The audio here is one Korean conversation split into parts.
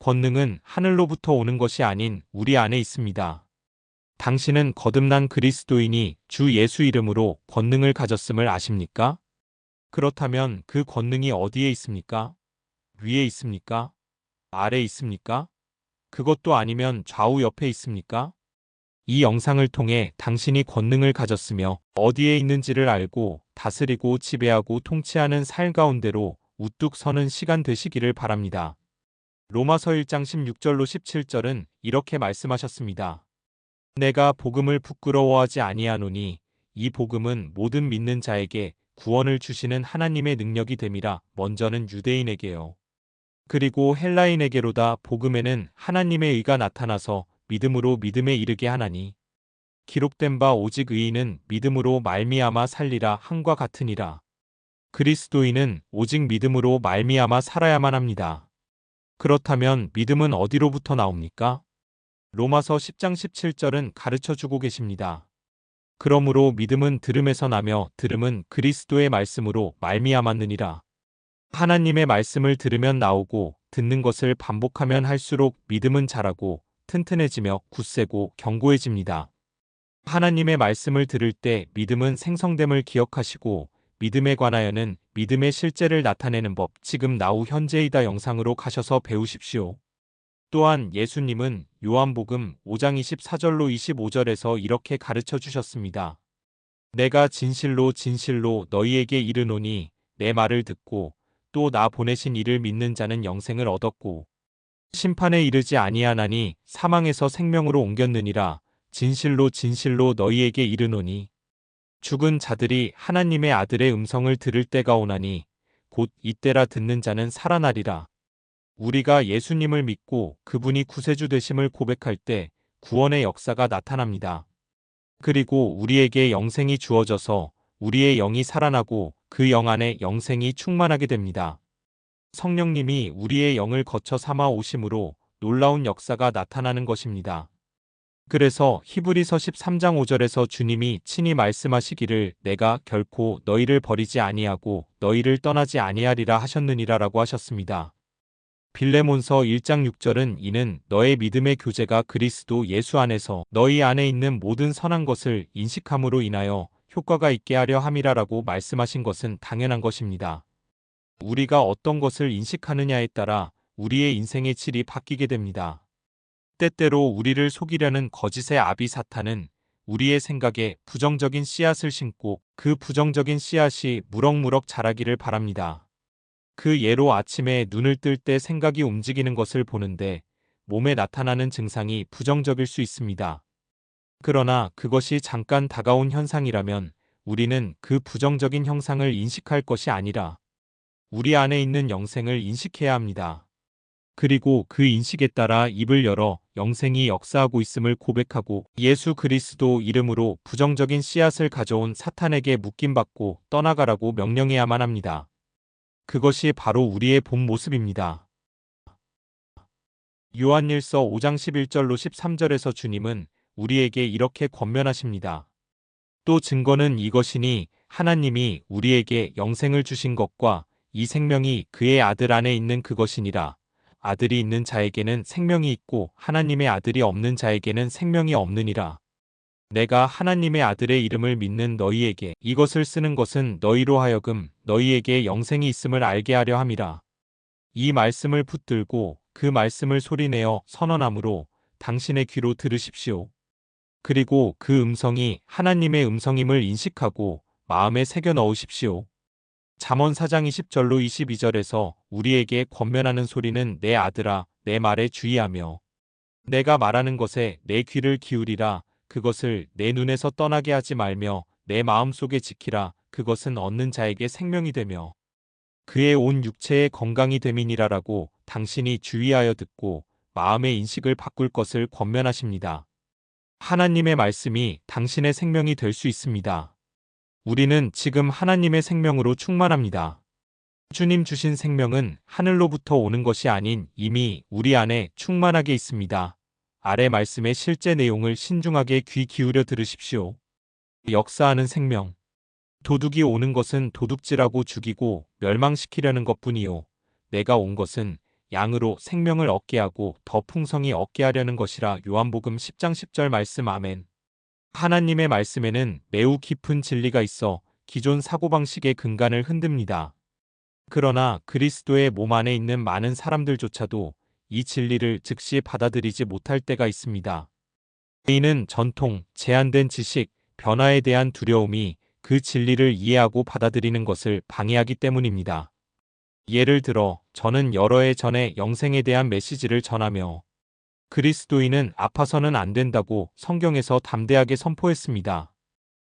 권능은 하늘로부터 오는 것이 아닌 우리 안에 있습니다. 당신은 거듭난 그리스도인이 주 예수 이름으로 권능을 가졌음을 아십니까? 그렇다면 그 권능이 어디에 있습니까? 위에 있습니까? 아래 있습니까? 그것도 아니면 좌우 옆에 있습니까? 이 영상을 통해 당신이 권능을 가졌으며 어디에 있는지를 알고 다스리고 지배하고 통치하는 삶 가운데로 우뚝 서는 시간 되시기를 바랍니다. 로마서 1장 16절로 17절은 이렇게 말씀하셨습니다. 내가 복음을 부끄러워하지 아니하노니 이 복음은 모든 믿는 자에게 구원을 주시는 하나님의 능력이 됨이라 먼저는 유대인에게요. 그리고 헬라인에게로다 복음에는 하나님의 의가 나타나서 믿음으로 믿음에 이르게 하나니 기록된 바 오직 의인은 믿음으로 말미암아 살리라 함과 같으니라. 그리스도인은 오직 믿음으로 말미암아 살아야만 합니다. 그렇다면 믿음은 어디로부터 나옵니까? 로마서 10장 17절은 가르쳐 주고 계십니다. 그러므로 믿음은 들음에서 나며 들음은 그리스도의 말씀으로 말미암았느니라. 하나님의 말씀을 들으면 나오고 듣는 것을 반복하면 할수록 믿음은 자라고 튼튼해지며 굳세고 견고해집니다. 하나님의 말씀을 들을 때 믿음은 생성됨을 기억하시고 믿음에 관하여는 믿음의 실제를 나타내는 법 지금 나우 현재이다 영상으로 가셔서 배우십시오. 또한 예수님은 요한복음 5장 24절로 25절에서 이렇게 가르쳐 주셨습니다. 내가 진실로 진실로 너희에게 이르노니 내 말을 듣고 또 나 보내신 이를 믿는 자는 영생을 얻었고 심판에 이르지 아니하나니 사망에서 생명으로 옮겼느니라 진실로 진실로 너희에게 이르노니 죽은 자들이 하나님의 아들의 음성을 들을 때가 오나니 곧 이때라 듣는 자는 살아나리라. 우리가 예수님을 믿고 그분이 구세주 되심을 고백할 때 구원의 역사가 나타납니다. 그리고 우리에게 영생이 주어져서 우리의 영이 살아나고 그 영 안에 영생이 충만하게 됩니다. 성령님이 우리의 영을 거쳐 삼아 오심으로 놀라운 역사가 나타나는 것입니다. 그래서 히브리서 13장 5절에서 주님이 친히 말씀하시기를 내가 결코 너희를 버리지 아니하고 너희를 떠나지 아니하리라 하셨느니라라고 하셨습니다. 빌레몬서 1장 6절은 이는 너의 믿음의 교제가 그리스도 예수 안에서 너희 안에 있는 모든 선한 것을 인식함으로 인하여 효과가 있게 하려 함이라라고 말씀하신 것은 당연한 것입니다. 우리가 어떤 것을 인식하느냐에 따라 우리의 인생의 질이 바뀌게 됩니다. 때때로 우리를 속이려는 거짓의 아비 사탄은 우리의 생각에 부정적인 씨앗을 심고 그 부정적인 씨앗이 무럭무럭 자라기를 바랍니다. 그 예로 아침에 눈을 뜰 때 생각이 움직이는 것을 보는데 몸에 나타나는 증상이 부정적일 수 있습니다. 그러나 그것이 잠깐 다가온 현상이라면 우리는 그 부정적인 형상을 인식할 것이 아니라 우리 안에 있는 영생을 인식해야 합니다. 그리고 그 인식에 따라 입을 열어 영생이 역사하고 있음을 고백하고 예수 그리스도 이름으로 부정적인 씨앗을 가져온 사탄에게 묶임받고 떠나가라고 명령해야만 합니다. 그것이 바로 우리의 본 모습입니다. 요한일서 5장 11절로 13절에서 주님은 우리에게 이렇게 권면하십니다. 또 증거는 이것이니 하나님이 우리에게 영생을 주신 것과 이 생명이 그의 아들 안에 있는 그것이니라. 아들이 있는 자에게는 생명이 있고 하나님의 아들이 없는 자에게는 생명이 없느니라. 내가 하나님의 아들의 이름을 믿는 너희에게 이것을 쓰는 것은 너희로 하여금 너희에게 영생이 있음을 알게 하려 함이라. 이 말씀을 붙들고 그 말씀을 소리내어 선언함으로 당신의 귀로 들으십시오. 그리고 그 음성이 하나님의 음성임을 인식하고 마음에 새겨 넣으십시오. 잠언 4장 20절로 22절에서 우리에게 권면하는 소리는 내 아들아 내 말에 주의하며 내가 말하는 것에 내 귀를 기울이라 그것을 내 눈에서 떠나게 하지 말며 내 마음속에 지키라 그것은 얻는 자에게 생명이 되며 그의 온 육체의 건강이 됨이니라라고 당신이 주의하여 듣고 마음의 인식을 바꿀 것을 권면하십니다. 하나님의 말씀이 당신의 생명이 될 수 있습니다. 우리는 지금 하나님의 생명으로 충만합니다. 주님 주신 생명은 하늘로부터 오는 것이 아닌 이미 우리 안에 충만하게 있습니다. 아래 말씀의 실제 내용을 신중하게 귀 기울여 들으십시오. 역사하는 생명. 도둑이 오는 것은 도둑질하고 죽이고 멸망시키려는 것 뿐이요. 내가 온 것은 양으로 생명을 얻게 하고 더 풍성히 얻게 하려는 것이라 요한복음 10장 10절 말씀 아멘. 하나님의 말씀에는 매우 깊은 진리가 있어 기존 사고방식의 근간을 흔듭니다. 그러나 그리스도의 몸 안에 있는 많은 사람들조차도 이 진리를 즉시 받아들이지 못할 때가 있습니다. 이는 전통, 제한된 지식, 변화에 대한 두려움이 그 진리를 이해하고 받아들이는 것을 방해하기 때문입니다. 예를 들어 저는 여러 해 전에 영생에 대한 메시지를 전하며 그리스도인은 아파서는 안 된다고 성경에서 담대하게 선포했습니다.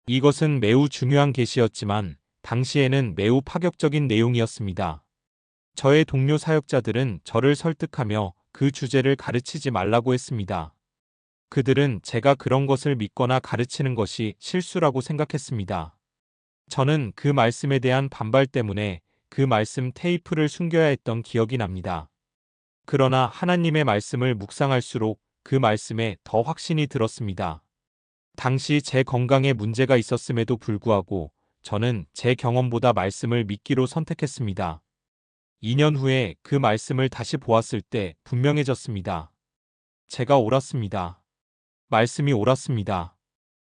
이것은 매우 중요한 계시였지만 당시에는 매우 파격적인 내용이었습니다. 저의 동료 사역자들은 저를 설득하며 그 주제를 가르치지 말라고 했습니다. 그들은 제가 그런 것을 믿거나 가르치는 것이 실수라고 생각했습니다. 저는 그 말씀에 대한 반발 때문에 그 말씀 테이프를 숨겨야 했던 기억이 납니다. 그러나 하나님의 말씀을 묵상할수록 그 말씀에 더 확신이 들었습니다. 당시 제 건강에 문제가 있었음에도 불구하고 저는 제 경험보다 말씀을 믿기로 선택했습니다. 2년 후에 그 말씀을 다시 보았을 때 분명해졌습니다. 제가 옳았습니다. 말씀이 옳았습니다.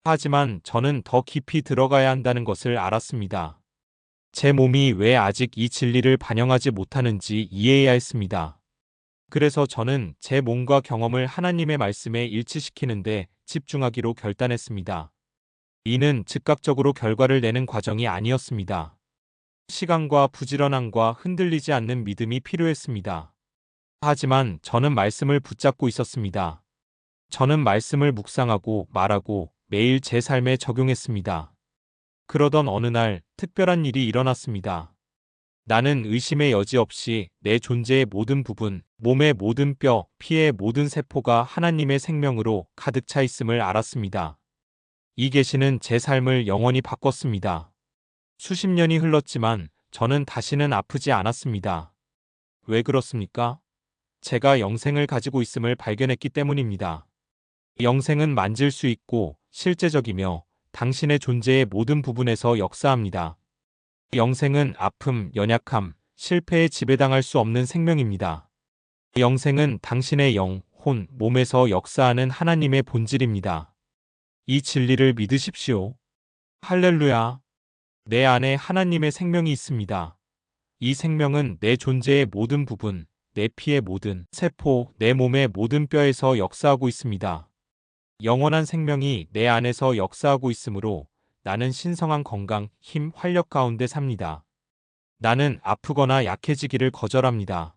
하지만 저는 더 깊이 들어가야 한다는 것을 알았습니다. 제 몸이 왜 아직 이 진리를 반영하지 못하는지 이해해야 했습니다. 그래서 저는 제 몸과 경험을 하나님의 말씀에 일치시키는데 집중하기로 결단했습니다. 이는 즉각적으로 결과를 내는 과정이 아니었습니다. 시간과 부지런함과 흔들리지 않는 믿음이 필요했습니다. 하지만 저는 말씀을 붙잡고 있었습니다. 저는 말씀을 묵상하고 말하고 매일 제 삶에 적용했습니다. 그러던 어느 날 특별한 일이 일어났습니다. 나는 의심의 여지 없이 내 존재의 모든 부분, 몸의 모든 뼈, 피의 모든 세포가 하나님의 생명으로 가득 차 있음을 알았습니다. 이 계시는 제 삶을 영원히 바꿨습니다. 수십 년이 흘렀지만 저는 다시는 아프지 않았습니다. 왜 그렇습니까? 제가 영생을 가지고 있음을 발견했기 때문입니다. 영생은 만질 수 있고 실제적이며 당신의 존재의 모든 부분에서 역사합니다. 영생은 아픔, 연약함, 실패에 지배당할 수 없는 생명입니다. 영생은 당신의 영, 혼, 몸에서 역사하는 하나님의 본질입니다. 이 진리를 믿으십시오. 할렐루야. 내 안에 하나님의 생명이 있습니다. 이 생명은 내 존재의 모든 부분, 내 피의 모든 세포, 내 몸의 모든 뼈에서 역사하고 있습니다. 영원한 생명이 내 안에서 역사하고 있으므로 나는 신성한 건강, 힘, 활력 가운데 삽니다. 나는 아프거나 약해지기를 거절합니다.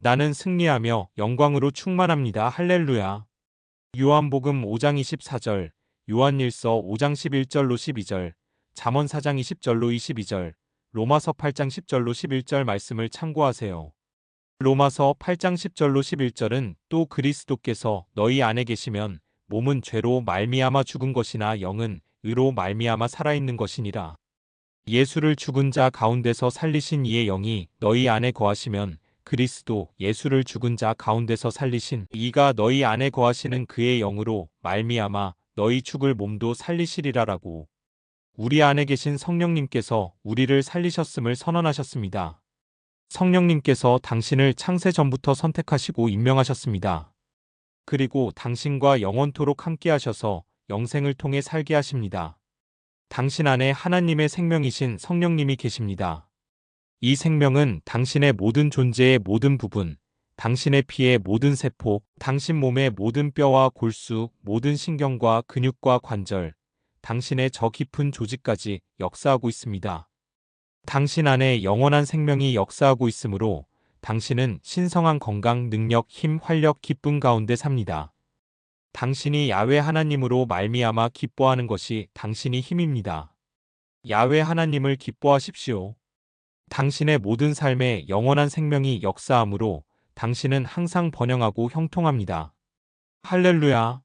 나는 승리하며 영광으로 충만합니다. 할렐루야. 요한복음 5장 24절, 요한일서 5장 11절로 12절, 잠언 4장 20절로 22절, 로마서 8장 10절로 11절 말씀을 참고하세요. 로마서 8장 10절로 11절은 또 그리스도께서 너희 안에 계시면 몸은 죄로 말미암아 죽은 것이나 영은 의로 말미암아 살아있는 것이니라. 예수를 죽은 자 가운데서 살리신 이의 영이 너희 안에 거하시면 그리스도 예수를 죽은 자 가운데서 살리신 이가 너희 안에 거하시는 그의 영으로 말미암아 너희 죽을 몸도 살리시리라라고. 우리 안에 계신 성령님께서 우리를 살리셨음을 선언하셨습니다. 성령님께서 당신을 창세 전부터 선택하시고 임명하셨습니다. 그리고 당신과 영원토록 함께 하셔서 영생을 통해 살게 하십니다. 당신 안에 하나님의 생명이신 성령님이 계십니다. 이 생명은 당신의 모든 존재의 모든 부분, 당신의 피의 모든 세포, 당신 몸의 모든 뼈와 골수, 모든 신경과 근육과 관절, 당신의 저 깊은 조직까지 역사하고 있습니다. 당신 안에 영원한 생명이 역사하고 있으므로 당신은 신성한 건강, 능력, 힘, 활력, 기쁨 가운데 삽니다. 당신이 야외 하나님으로 말미암아 기뻐하는 것이 당신이 힘입니다. 야외 하나님을 기뻐하십시오. 당신의 모든 삶에 영원한 생명이 역사하므로 당신은 항상 번영하고 형통합니다. 할렐루야.